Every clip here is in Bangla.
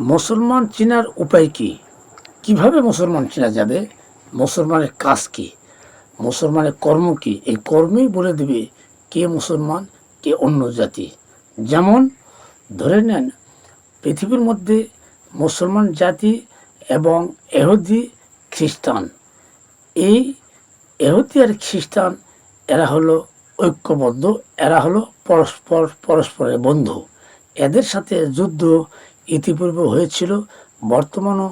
মুসলমান চেনার উপায় কি? কীভাবে মুসলমান চেনা যাবে? মুসলমানের কাজ কি? মুসলমানের কর্ম কি? এই কর্মই বলে দেবে কে মুসলমান, কে অন্য জাতি। যেমন, ধরে নেন, পৃথিবীর মধ্যে মুসলমান জাতি এবং এহুদি খ্রিস্টান। এই এহুদি আর খ্রিস্টান, এরা হলো ঐক্যবদ্ধ, এরা হলো পরস্পর, পরস্পরের বন্ধু। এদের সাথে যুদ্ধ ইতিপূর্বে হয়েছিল, বর্তমানও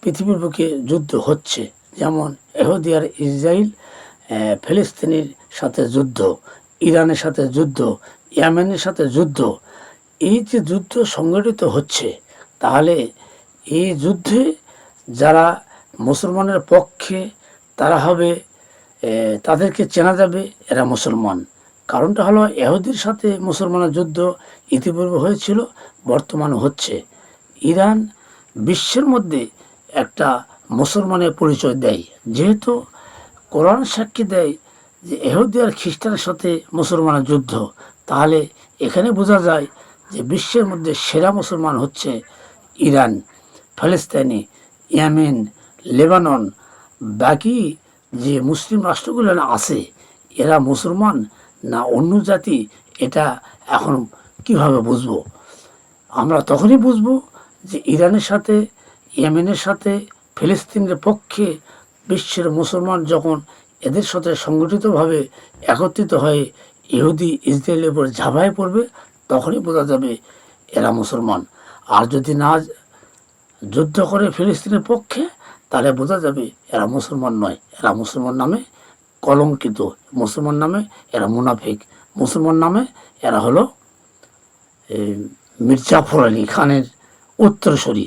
পৃথিবীর বুকে যুদ্ধ হচ্ছে। যেমন এহুদি আর ইসরায়েল ফিলিস্তিনির সাথে যুদ্ধ, ইরানের সাথে যুদ্ধ, ইয়ামেনের সাথে যুদ্ধ। এই যে যুদ্ধ সংগঠিত হচ্ছে, তাহলে এই যুদ্ধে যারা মুসলমানের পক্ষে, তারা হবে তাদেরকে চেনা যাবে এরা মুসলমান। কারণটা হলো এহুদির সাথে মুসলমানের যুদ্ধ ইতিপূর্বে হয়েছিল বর্তমানে হচ্ছে। ইরান বিশ্বের মধ্যে একটা মুসলমানের পরিচয় দেয়। যেহেতু কোরআন সাক্ষী দেয় যে এহুদি আর খ্রিস্টানের সাথে মুসলমানের যুদ্ধ, তাহলে এখানে বোঝা যায় যে বিশ্বের মধ্যে সেরা মুসলমান হচ্ছে ইরান, ফিলিস্তিনি, ইয়ামেন, লেবানন। বাকি যে মুসলিম রাষ্ট্রগুলো আছে, এরা মুসলমান না অন্য জাতি, এটা এখন কীভাবে বুঝব? আমরা তখনই বুঝব যে ইরানের সাথে, ইয়েমেনের সাথে, ফিলিস্তিনের পক্ষে বিশ্বের মুসলমান যখন এদের সাথে সংগঠিতভাবে একত্রিত হয়ে ইহুদি ইসরায়েলের উপর ঝাঁপায় পড়বে, তখনই বোঝা যাবে এরা মুসলমান। আর যদি না যুদ্ধ করে ফিলিস্তিনের পক্ষে, তাহলে বোঝা যাবে এরা মুসলমান নয়। এরা মুসলমান নামে কলঙ্কিত। মুসলমান নামে এরা মুনাফিক। মুসলমান নামে এরা হলো মির্জাফর আলী খানের উত্তরসূরি।